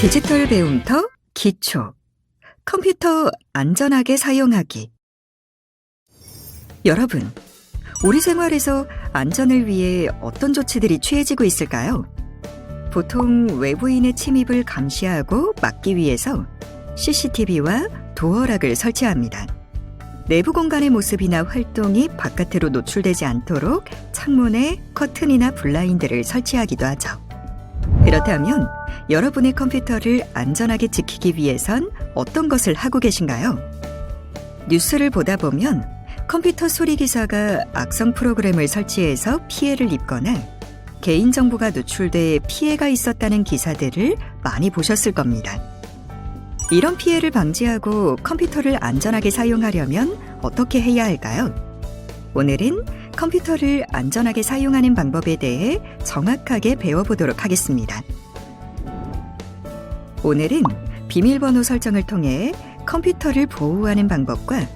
디지털 배움터 기초 컴퓨터 안전하게 사용하기 여러분, 우리 생활에서 안전을 위해 어떤 조치들이 취해지고 있을까요? 보통 외부인의 침입을 감시하고 막기 위해서 CCTV와 도어락을 설치합니다. 내부 공간의 모습이나 활동이 바깥으로 노출되지 않도록 창문에 커튼이나 블라인드를 설치하기도 하죠. 그렇다면 여러분의 컴퓨터를 안전하게 지키기 위해선 어떤 것을 하고 계신가요? 뉴스를 보다 보면 컴퓨터 소리 기사가 악성 프로그램을 설치해서 피해를 입거나 개인정보가 노출돼 피해가 있었다는 기사들을 많이 보셨을 겁니다. 이런 피해를 방지하고 컴퓨터를 안전하게 사용하려면 어떻게 해야 할까요? 오늘은 컴퓨터를 안전하게 사용하는 방법에 대해 정확하게 배워보도록 하겠습니다. 오늘은 비밀번호 설정을 통해 컴퓨터를 보호하는 방법과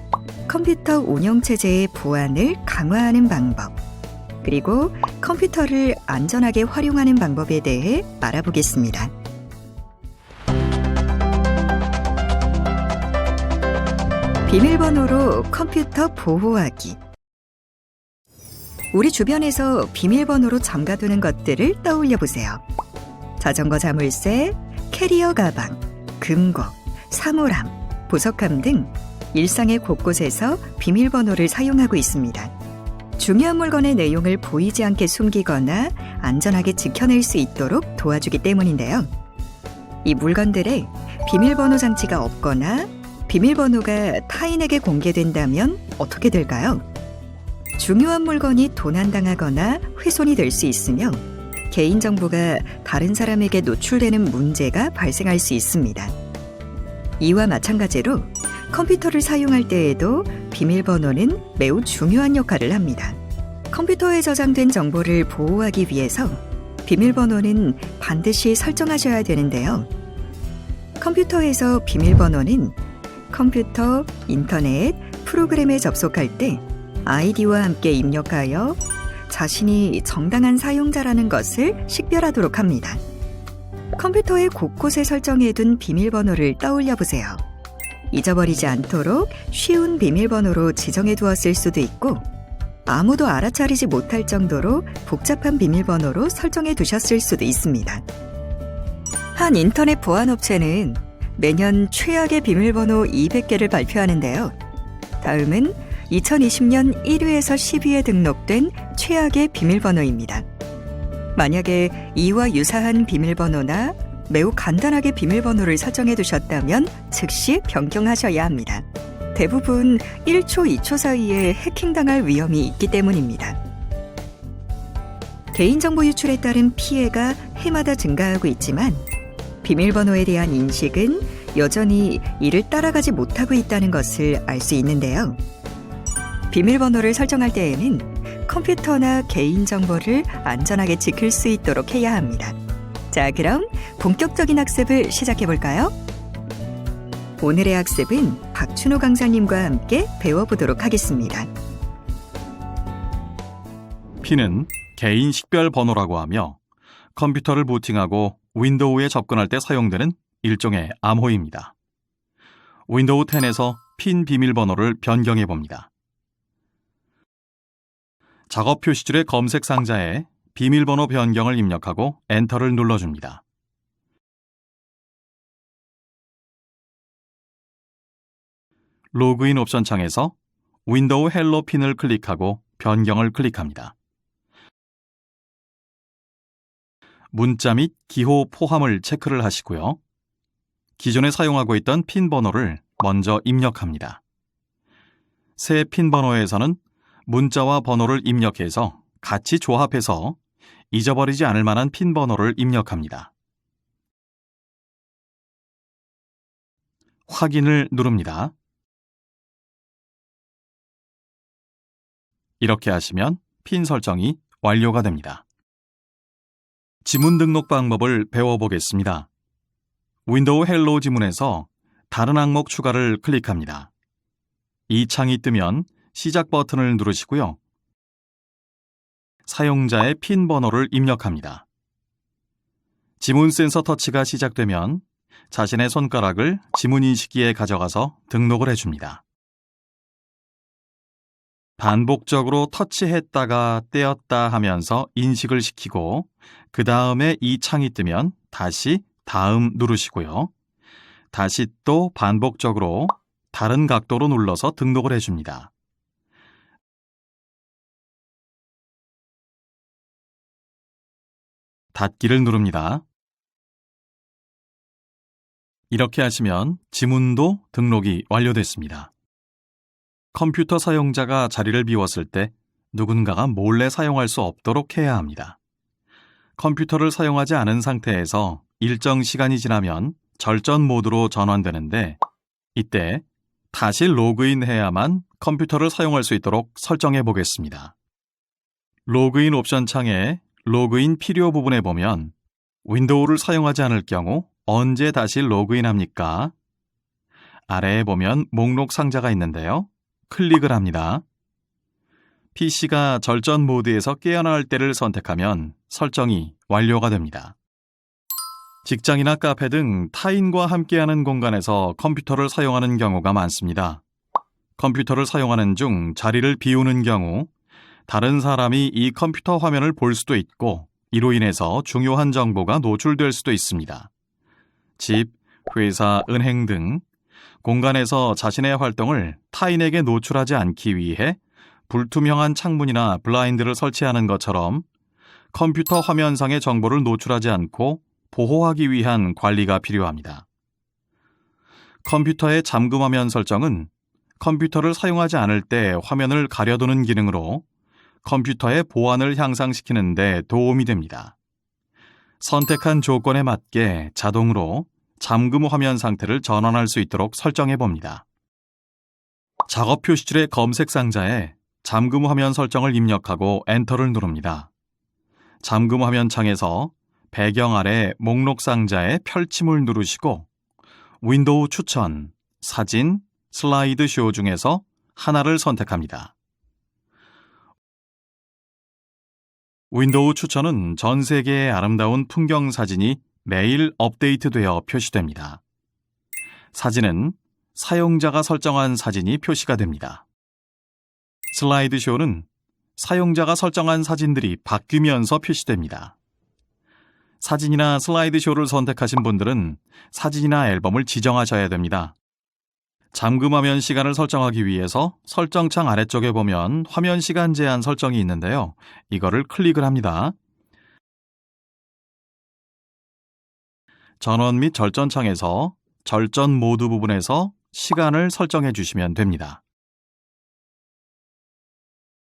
컴퓨터 운영체제의 보안을 강화하는 방법, 그리고 컴퓨터를 안전하게 활용하는 방법에 대해 알아보겠습니다. 비밀번호로 컴퓨터 보호하기. 우리 주변에서 비밀번호로 잠가두는 것들을 떠올려 보세요. 자전거 자물쇠, 캐리어 가방, 금고, 사물함, 보석함 등 일상의 곳곳에서 비밀번호를 사용하고 있습니다. 중요한 물건의 내용을 보이지 않게 숨기거나 안전하게 지켜낼 수 있도록 도와주기 때문인데요. 이 물건들에 비밀번호 장치가 없거나 비밀번호가 타인에게 공개된다면 어떻게 될까요? 중요한 물건이 도난당하거나 훼손이 될 수 있으며 개인정보가 다른 사람에게 노출되는 문제가 발생할 수 있습니다. 이와 마찬가지로 컴퓨터를 사용할 때에도 비밀번호는 매우 중요한 역할을 합니다. 컴퓨터에 저장된 정보를 보호하기 위해서 비밀번호는 반드시 설정하셔야 되는데요. 컴퓨터에서 비밀번호는 컴퓨터, 인터넷, 프로그램에 접속할 때 아이디와 함께 입력하여 자신이 정당한 사용자라는 것을 식별하도록 합니다. 컴퓨터의 곳곳에 설정해둔 비밀번호를 떠올려 보세요. 잊어버리지 않도록 쉬운 비밀번호로 지정해 두었을 수도 있고, 아무도 알아차리지 못할 정도로 복잡한 비밀번호로 설정해 두셨을 수도 있습니다. 한 인터넷 보안업체는 매년 최악의 비밀번호 200개를 발표하는데요. 다음은 2020년 1위에서 10위에 등록된 최악의 비밀번호입니다. 만약에 이와 유사한 비밀번호나 매우 간단하게 비밀번호를 설정해 두셨다면 즉시 변경하셔야 합니다. 대부분 1초, 2초 사이에 해킹당할 위험이 있기 때문입니다. 개인정보 유출에 따른 피해가 해마다 증가하고 있지만 비밀번호에 대한 인식은 여전히 이를 따라가지 못하고 있다는 것을 알 수 있는데요. 비밀번호를 설정할 때에는 컴퓨터나 개인정보를 안전하게 지킬 수 있도록 해야 합니다. 자, 그럼 본격적인 학습을 시작해 볼까요? 오늘의 학습은 박춘호 강사님과 함께 배워보도록 하겠습니다. P는 개인 식별 번호라고 하며 컴퓨터를 부팅하고 윈도우에 접근할 때 사용되는 일종의 암호입니다. 윈도우 10에서 핀 비밀번호를 변경해 봅니다. 작업 표시줄의 검색 상자에 비밀번호 변경을 입력하고 엔터를 눌러줍니다. 로그인 옵션 창에서 윈도우 헬로 핀을 클릭하고 변경을 클릭합니다. 문자 및 기호 포함을 체크를 하시고요. 기존에 사용하고 있던 핀 번호를 먼저 입력합니다. 새 핀 번호에서는 문자와 번호를 입력해서 같이 조합해서 잊어버리지 않을 만한 핀 번호를 입력합니다. 확인을 누릅니다. 이렇게 하시면 핀 설정이 완료가 됩니다. 지문 등록 방법을 배워보겠습니다. 윈도우 헬로 지문에서 다른 항목 추가를 클릭합니다. 이 창이 뜨면 시작 버튼을 누르시고요. 사용자의 핀 번호를 입력합니다. 지문 센서 터치가 시작되면 자신의 손가락을 지문 인식기에 가져가서 등록을 해줍니다. 반복적으로 터치했다가 떼었다 하면서 인식을 시키고 그 다음에 이 창이 뜨면 다시 다음 누르시고요. 다시 또 반복적으로 다른 각도로 눌러서 등록을 해줍니다. 닫기를 누릅니다. 이렇게 하시면 지문도 등록이 완료됐습니다. 컴퓨터 사용자가 자리를 비웠을 때 누군가가 몰래 사용할 수 없도록 해야 합니다. 컴퓨터를 사용하지 않은 상태에서 일정 시간이 지나면 절전 모드로 전환되는데 이때 다시 로그인 해야만 컴퓨터를 사용할 수 있도록 설정해 보겠습니다. 로그인 옵션 창에 로그인 필요 부분에 보면 윈도우를 사용하지 않을 경우 언제 다시 로그인 합니까? 아래에 보면 목록 상자가 있는데요. 클릭을 합니다. PC가 절전 모드에서 깨어날 때를 선택하면 설정이 완료가 됩니다. 직장이나 카페 등 타인과 함께하는 공간에서 컴퓨터를 사용하는 경우가 많습니다. 컴퓨터를 사용하는 중 자리를 비우는 경우 다른 사람이 이 컴퓨터 화면을 볼 수도 있고 이로 인해서 중요한 정보가 노출될 수도 있습니다. 집, 회사, 은행 등 공간에서 자신의 활동을 타인에게 노출하지 않기 위해 불투명한 창문이나 블라인드를 설치하는 것처럼 컴퓨터 화면상의 정보를 노출하지 않고 보호하기 위한 관리가 필요합니다. 컴퓨터의 잠금 화면 설정은 컴퓨터를 사용하지 않을 때 화면을 가려두는 기능으로 컴퓨터의 보안을 향상시키는 데 도움이 됩니다. 선택한 조건에 맞게 자동으로 잠금 화면 상태를 전환할 수 있도록 설정해 봅니다. 작업 표시줄의 검색 상자에 잠금 화면 설정을 입력하고 엔터를 누릅니다. 잠금 화면 창에서 배경 아래 목록 상자에 펼침을 누르시고 윈도우 추천, 사진, 슬라이드 쇼 중에서 하나를 선택합니다. 윈도우 추천은 전 세계의 아름다운 풍경 사진이 매일 업데이트되어 표시됩니다. 사진은 사용자가 설정한 사진이 표시가 됩니다. 슬라이드 쇼는 사용자가 설정한 사진들이 바뀌면서 표시됩니다. 사진이나 슬라이드 쇼를 선택하신 분들은 사진이나 앨범을 지정하셔야 됩니다. 잠금화면 시간을 설정하기 위해서 설정창 아래쪽에 보면 화면 시간 제한 설정이 있는데요. 이거를 클릭을 합니다. 전원 및 절전창에서 절전 모드 부분에서 시간을 설정해 주시면 됩니다.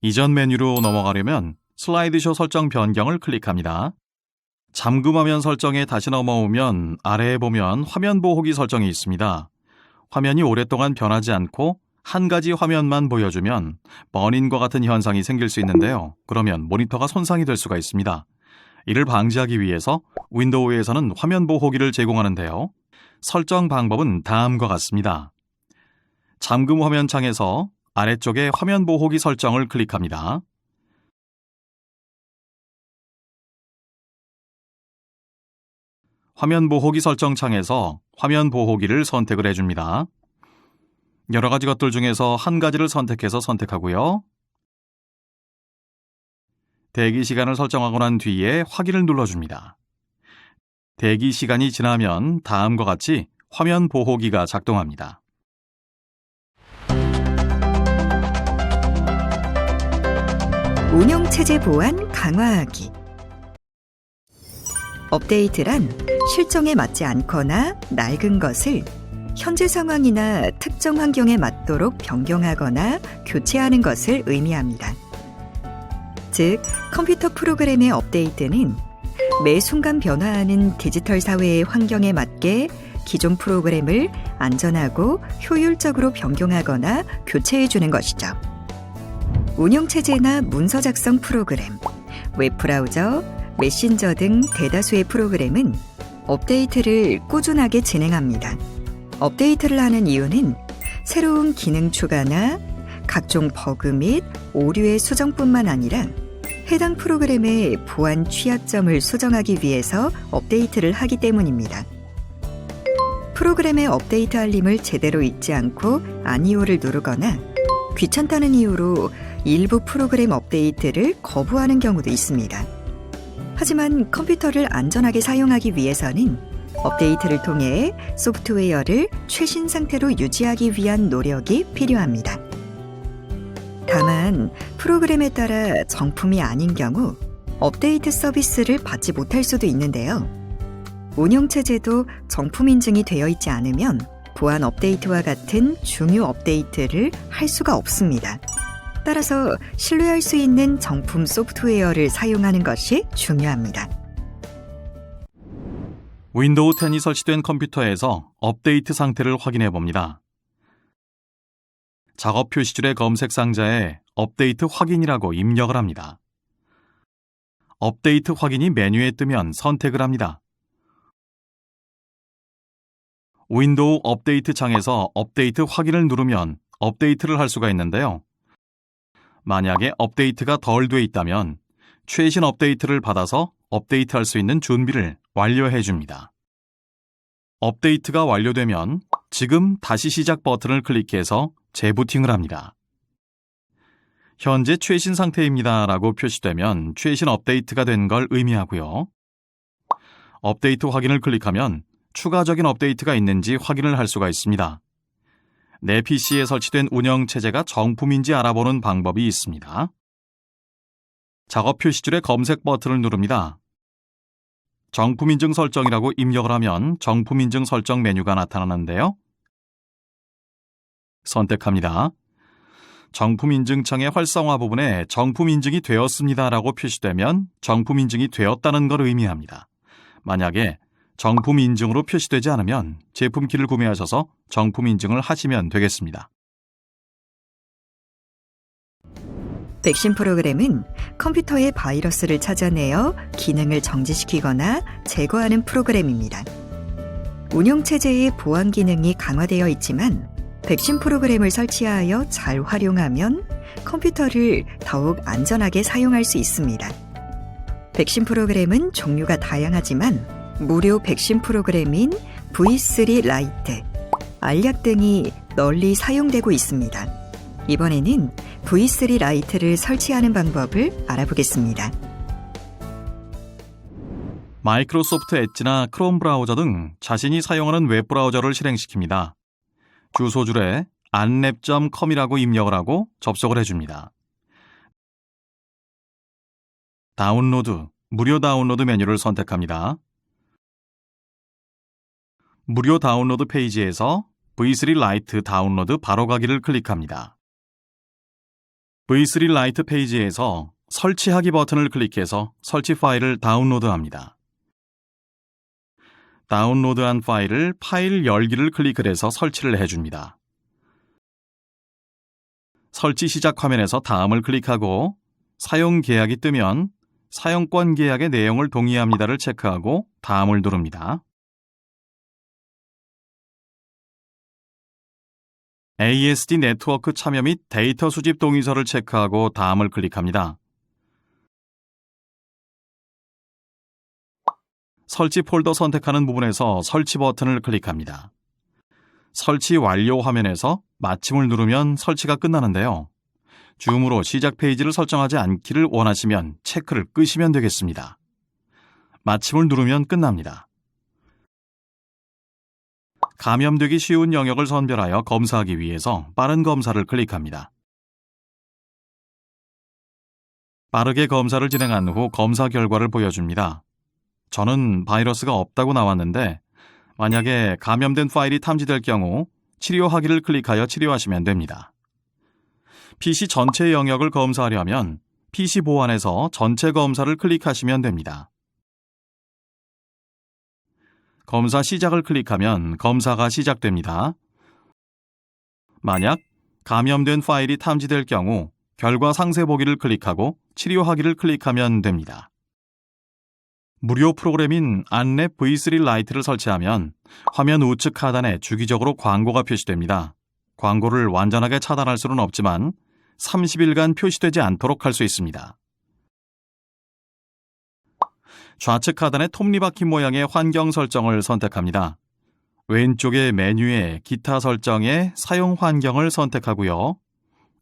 이전 메뉴로 넘어가려면 슬라이드쇼 설정 변경을 클릭합니다. 잠금화면 설정에 다시 넘어오면 아래에 보면 화면 보호기 설정이 있습니다. 화면이 오랫동안 변하지 않고 한 가지 화면만 보여주면 버닝과 같은 현상이 생길 수 있는데요. 그러면 모니터가 손상이 될 수가 있습니다. 이를 방지하기 위해서 윈도우에서는 화면 보호기를 제공하는데요. 설정 방법은 다음과 같습니다. 잠금 화면 창에서 아래쪽에 화면 보호기 설정을 클릭합니다. 화면 보호기 설정 창에서 화면 보호기를 선택을 해줍니다. 여러 가지 것들 중에서 한 가지를 선택해서 선택하고요. 대기 시간을 설정하고 난 뒤에 확인을 눌러줍니다. 대기 시간이 지나면 다음과 같이 화면 보호기가 작동합니다. 운영체제 보안 강화하기. 업데이트란 실정에 맞지 않거나 낡은 것을 현재 상황이나 특정 환경에 맞도록 변경하거나 교체하는 것을 의미합니다. 즉, 컴퓨터 프로그램의 업데이트는 매 순간 변화하는 디지털 사회의 환경에 맞게 기존 프로그램을 안전하고 효율적으로 변경하거나 교체해 주는 것이죠. 운영체제나 문서 작성 프로그램, 웹브라우저, 메신저 등 대다수의 프로그램은 업데이트를 꾸준하게 진행합니다. 업데이트를 하는 이유는 새로운 기능 추가나 각종 버그 및 오류의 수정뿐만 아니라 해당 프로그램의 보안 취약점을 수정하기 위해서 업데이트를 하기 때문입니다. 프로그램의 업데이트 알림을 제대로 읽지 않고 아니오를 누르거나 귀찮다는 이유로 일부 프로그램 업데이트를 거부하는 경우도 있습니다. 하지만 컴퓨터를 안전하게 사용하기 위해서는 업데이트를 통해 소프트웨어를 최신 상태로 유지하기 위한 노력이 필요합니다. 다만 프로그램에 따라 정품이 아닌 경우 업데이트 서비스를 받지 못할 수도 있는데요. 운영체제도 정품 인증이 되어 있지 않으면 보안 업데이트와 같은 중요 업데이트를 할 수가 없습니다. 따라서 신뢰할 수 있는 정품 소프트웨어를 사용하는 것이 중요합니다. 윈도우 10이 설치된 컴퓨터에서 업데이트 상태를 확인해 봅니다. 작업 표시줄의 검색 상자에 업데이트 확인이라고 입력을 합니다. 업데이트 확인이 메뉴에 뜨면 선택을 합니다. 윈도우 업데이트 창에서 업데이트 확인을 누르면 업데이트를 할 수가 있는데요. 만약에 업데이트가 덜 돼 있다면 최신 업데이트를 받아서 업데이트할 수 있는 준비를 완료해 줍니다. 업데이트가 완료되면 지금 다시 시작 버튼을 클릭해서 재부팅을 합니다. 현재 최신 상태입니다 라고 표시되면 최신 업데이트가 된 걸 의미하고요. 업데이트 확인을 클릭하면 추가적인 업데이트가 있는지 확인을 할 수가 있습니다. 내 PC에 설치된 운영 체제가 정품인지 알아보는 방법이 있습니다. 작업 표시줄의 검색 버튼을 누릅니다. 정품 인증 설정이라고 입력을 하면 정품 인증 설정 메뉴가 나타나는데요. 선택합니다. 정품 인증창의 활성화 부분에 정품 인증이 되었습니다라고 표시되면 정품 인증이 되었다는 걸 의미합니다. 만약에 정품 인증으로 표시되지 않으면 제품 키를 구매하셔서 정품 인증을 하시면 되겠습니다. 백신 프로그램은 컴퓨터의 바이러스를 찾아내어 기능을 정지시키거나 제거하는 프로그램입니다. 운영체제의 보안 기능이 강화되어 있지만 백신 프로그램을 설치하여 잘 활용하면 컴퓨터를 더욱 안전하게 사용할 수 있습니다. 백신 프로그램은 종류가 다양하지만 무료 백신 프로그램인 V3 라이트, 알약 등이 널리 사용되고 있습니다. 이번에는 V3 라이트를 설치하는 방법을 알아보겠습니다. 마이크로소프트 엣지나 크롬 브라우저 등 자신이 사용하는 웹 브라우저를 실행시킵니다. 주소줄에 안랩.com이라고 입력을 하고 접속을 해줍니다. 다운로드, 무료 다운로드 메뉴를 선택합니다. 무료 다운로드 페이지에서 V3 라이트 다운로드 바로 가기를 클릭합니다. V3 라이트 페이지에서 설치하기 버튼을 클릭해서 설치 파일을 다운로드합니다. 다운로드한 파일을 파일 열기를 클릭을 해서 설치를 해줍니다. 설치 시작 화면에서 다음을 클릭하고 사용 계약이 뜨면 사용권 계약의 내용을 동의합니다를 체크하고 다음을 누릅니다. ASD 네트워크 참여 및 데이터 수집 동의서를 체크하고 다음을 클릭합니다. 설치 폴더 선택하는 부분에서 설치 버튼을 클릭합니다. 설치 완료 화면에서 마침을 누르면 설치가 끝나는데요. 줌으로 시작 페이지를 설정하지 않기를 원하시면 체크를 끄시면 되겠습니다. 마침을 누르면 끝납니다. 감염되기 쉬운 영역을 선별하여 검사하기 위해서 빠른 검사를 클릭합니다. 빠르게 검사를 진행한 후 검사 결과를 보여줍니다. 저는 바이러스가 없다고 나왔는데 만약에 감염된 파일이 탐지될 경우 치료하기를 클릭하여 치료하시면 됩니다. PC 전체 영역을 검사하려면 PC 보안에서 전체 검사를 클릭하시면 됩니다. 검사 시작을 클릭하면 검사가 시작됩니다. 만약 감염된 파일이 탐지될 경우 결과 상세 보기를 클릭하고 치료하기를 클릭하면 됩니다. 무료 프로그램인 안랩 V3 라이트를 설치하면 화면 우측 하단에 주기적으로 광고가 표시됩니다. 광고를 완전하게 차단할 수는 없지만 30일간 표시되지 않도록 할 수 있습니다. 좌측 하단의 톱니바퀴 모양의 환경 설정을 선택합니다. 왼쪽의 메뉴에 기타 설정에 사용 환경을 선택하고요.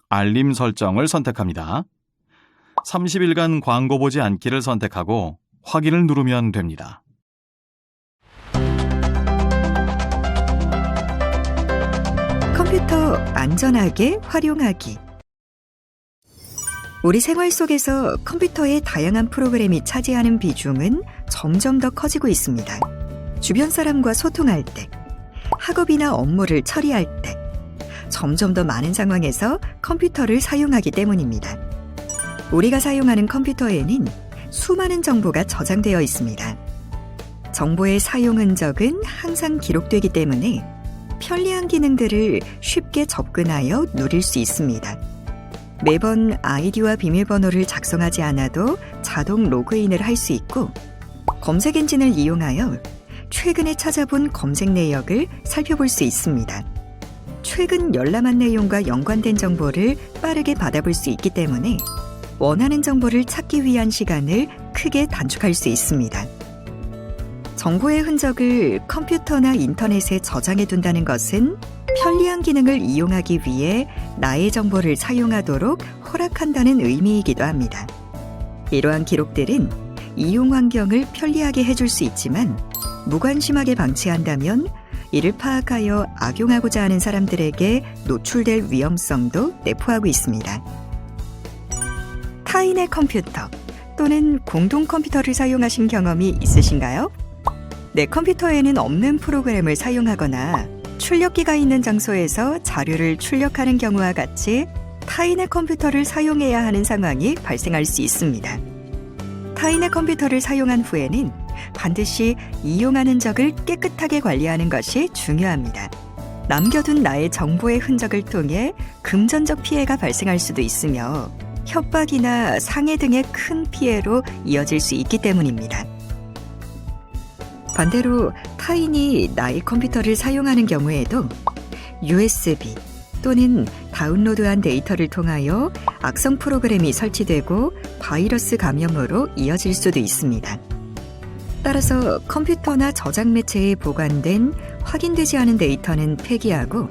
알림 설정을 선택합니다. 30일간 광고 보지 않기를 선택하고 확인을 누르면 됩니다. 컴퓨터 안전하게 활용하기. 우리 생활 속에서 컴퓨터의 다양한 프로그램이 차지하는 비중은 점점 더 커지고 있습니다. 주변 사람과 소통할 때, 학업이나 업무를 처리할 때, 점점 더 많은 상황에서 컴퓨터를 사용하기 때문입니다. 우리가 사용하는 컴퓨터에는 수많은 정보가 저장되어 있습니다. 정보의 사용 흔적은 항상 기록되기 때문에 편리한 기능들을 쉽게 접근하여 누릴 수 있습니다. 매번 아이디와 비밀번호를 작성하지 않아도 자동 로그인을 할 수 있고 검색 엔진을 이용하여 최근에 찾아본 검색 내역을 살펴볼 수 있습니다. 최근 열람한 내용과 연관된 정보를 빠르게 받아볼 수 있기 때문에 원하는 정보를 찾기 위한 시간을 크게 단축할 수 있습니다. 정보의 흔적을 컴퓨터나 인터넷에 저장해 둔다는 것은 편리한 기능을 이용하기 위해 나의 정보를 사용하도록 허락한다는 의미이기도 합니다. 이러한 기록들은 이용 환경을 편리하게 해줄 수 있지만 무관심하게 방치한다면 이를 파악하여 악용하고자 하는 사람들에게 노출될 위험성도 내포하고 있습니다. 타인의 컴퓨터 또는 공동 컴퓨터를 사용하신 경험이 있으신가요? 내 컴퓨터에는 없는 프로그램을 사용하거나 출력기가 있는 장소에서 자료를 출력하는 경우와 같이 타인의 컴퓨터를 사용해야 하는 상황이 발생할 수 있습니다. 타인의 컴퓨터를 사용한 후에는 반드시 이용한 흔적을 깨끗하게 관리하는 것이 중요합니다. 남겨둔 나의 정보의 흔적을 통해 금전적 피해가 발생할 수도 있으며 협박이나 상해 등의 큰 피해로 이어질 수 있기 때문입니다. 반대로 타인이 나의 컴퓨터를 사용하는 경우에도 USB 또는 다운로드한 데이터를 통하여 악성 프로그램이 설치되고 바이러스 감염으로 이어질 수도 있습니다. 따라서 컴퓨터나 저장 매체에 보관된 확인되지 않은 데이터는 폐기하고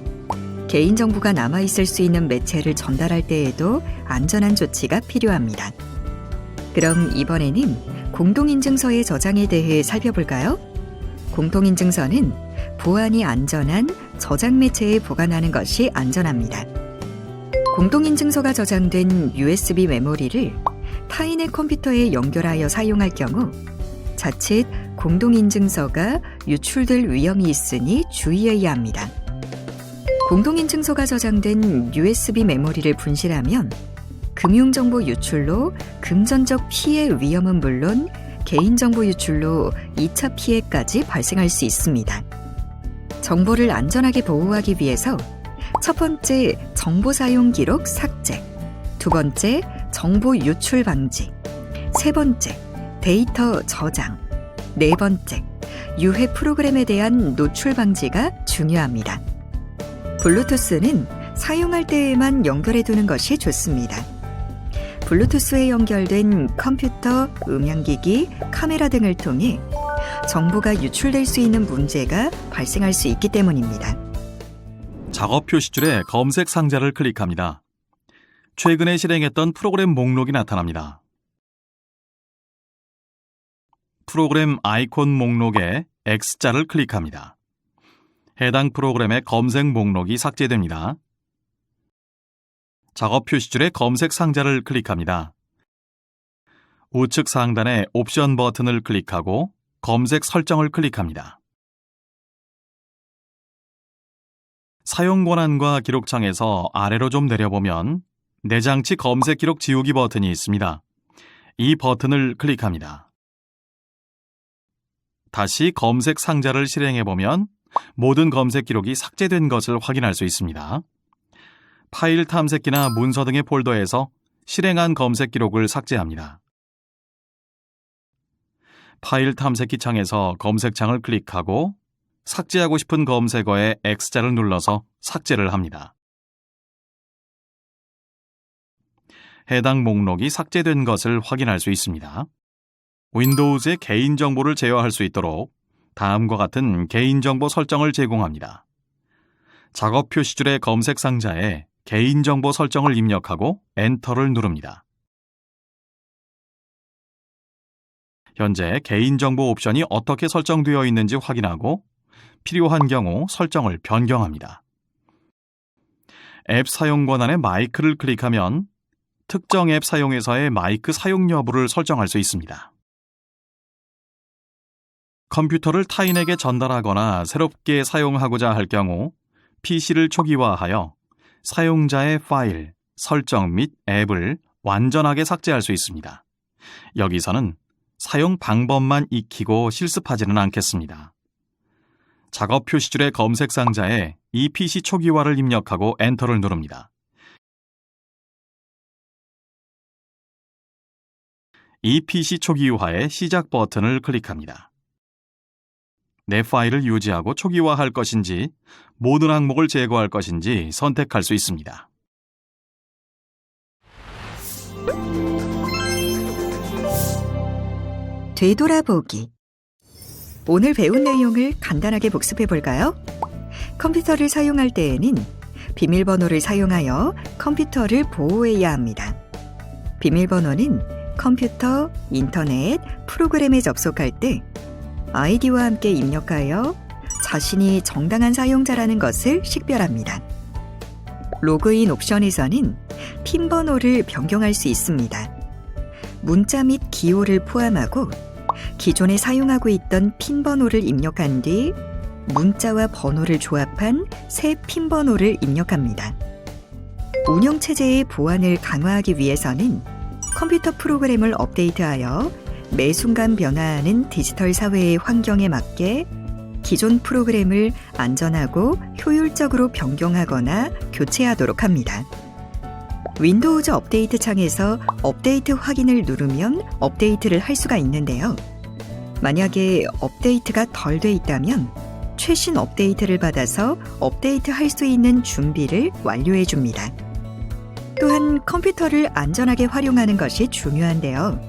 개인정보가 남아있을 수 있는 매체를 전달할 때에도 안전한 조치가 필요합니다. 그럼 이번에는 공동인증서의 저장에 대해 살펴볼까요? 공동인증서는 보안이 안전한 저장 매체에 보관하는 것이 안전합니다. 공동인증서가 저장된 USB 메모리를 타인의 컴퓨터에 연결하여 사용할 경우 자칫 공동인증서가 유출될 위험이 있으니 주의해야 합니다. 공동인증서가 저장된 USB 메모리를 분실하면 금융정보 유출로 금전적 피해 위험은 물론 개인정보 유출로 2차 피해까지 발생할 수 있습니다. 정보를 안전하게 보호하기 위해서 첫 번째 정보 사용 기록 삭제, 두 번째 정보 유출 방지, 세 번째 데이터 저장, 네 번째 유해 프로그램에 대한 노출 방지가 중요합니다. 블루투스는 사용할 때에만 연결해 두는 것이 좋습니다. 블루투스에 연결된 컴퓨터, 음향기기, 카메라 등을 통해 정보가 유출될 수 있는 문제가 발생할 수 있기 때문입니다. 작업 표시줄에 검색 상자를 클릭합니다. 최근에 실행했던 프로그램 목록이 나타납니다. 프로그램 아이콘 목록에 X자를 클릭합니다. 해당 프로그램의 검색 목록이 삭제됩니다. 작업 표시줄의 검색 상자를 클릭합니다. 우측 상단의 옵션 버튼을 클릭하고 검색 설정을 클릭합니다. 사용 권한과 기록창에서 아래로 좀 내려보면 내장치 검색 기록 지우기 버튼이 있습니다. 이 버튼을 클릭합니다. 다시 검색 상자를 실행해 보면 모든 검색 기록이 삭제된 것을 확인할 수 있습니다. 파일 탐색기나 문서 등의 폴더에서 실행한 검색 기록을 삭제합니다. 파일 탐색기 창에서 검색창을 클릭하고 삭제하고 싶은 검색어에 X자를 눌러서 삭제를 합니다. 해당 목록이 삭제된 것을 확인할 수 있습니다. 윈도우즈의 개인정보를 제어할 수 있도록 다음과 같은 개인정보 설정을 제공합니다. 작업 표시줄의 검색 상자에 개인정보 설정을 입력하고 엔터를 누릅니다. 현재 개인정보 옵션이 어떻게 설정되어 있는지 확인하고 필요한 경우 설정을 변경합니다. 앱 사용 권한의 마이크를 클릭하면 특정 앱 사용에서의 마이크 사용 여부를 설정할 수 있습니다. 컴퓨터를 타인에게 전달하거나 새롭게 사용하고자 할 경우 PC를 초기화하여 사용자의 파일, 설정 및 앱을 완전하게 삭제할 수 있습니다. 여기서는 사용 방법만 익히고 실습하지는 않겠습니다. 작업 표시줄의 검색 상자에 이 PC 초기화를 입력하고 엔터를 누릅니다. 이 PC 초기화의 시작 버튼을 클릭합니다. 내 파일을 유지하고 초기화할 것인지 모든 항목을 제거할 것인지 선택할 수 있습니다. 되돌아보기. 오늘 배운 내용을 간단하게 복습해 볼까요? 컴퓨터를 사용할 때에는 비밀번호를 사용하여 컴퓨터를 보호해야 합니다. 비밀번호는 컴퓨터, 인터넷, 프로그램에 접속할 때 아이디와 함께 입력하여 자신이 정당한 사용자라는 것을 식별합니다. 로그인 옵션에서는 핀 번호를 변경할 수 있습니다. 문자 및 기호를 포함하고 기존에 사용하고 있던 핀 번호를 입력한 뒤 문자와 번호를 조합한 새 핀 번호를 입력합니다. 운영 체제의 보안을 강화하기 위해서는 컴퓨터 프로그램을 업데이트하여 매 순간 변화하는 디지털 사회의 환경에 맞게 기존 프로그램을 안전하고 효율적으로 변경하거나 교체하도록 합니다. 윈도우즈 업데이트 창에서 업데이트 확인을 누르면 업데이트를 할 수가 있는데요. 만약에 업데이트가 덜 돼 있다면 최신 업데이트를 받아서 업데이트 할 수 있는 준비를 완료해 줍니다. 또한 컴퓨터를 안전하게 활용하는 것이 중요한데요.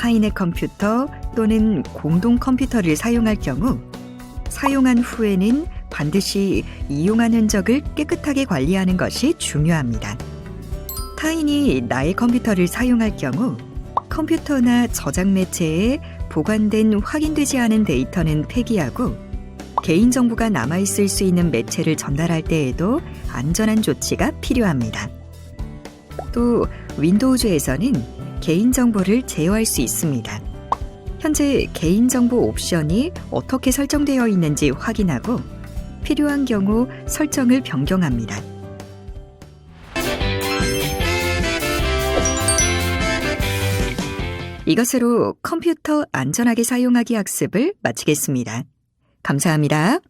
타인의 컴퓨터 또는 공동 컴퓨터를 사용할 경우 사용한 후에는 반드시 이용한 흔적을 깨끗하게 관리하는 것이 중요합니다. 타인이 나의 컴퓨터를 사용할 경우 컴퓨터나 저장 매체에 보관된 확인되지 않은 데이터는 폐기하고 개인정보가 남아있을 수 있는 매체를 전달할 때에도 안전한 조치가 필요합니다. 또 윈도우즈에서는 개인정보를 제어할 수 있습니다. 현재 개인정보 옵션이 어떻게 설정되어 있는지 확인하고 필요한 경우 설정을 변경합니다. 이것으로 컴퓨터 안전하게 사용하기 학습을 마치겠습니다. 감사합니다.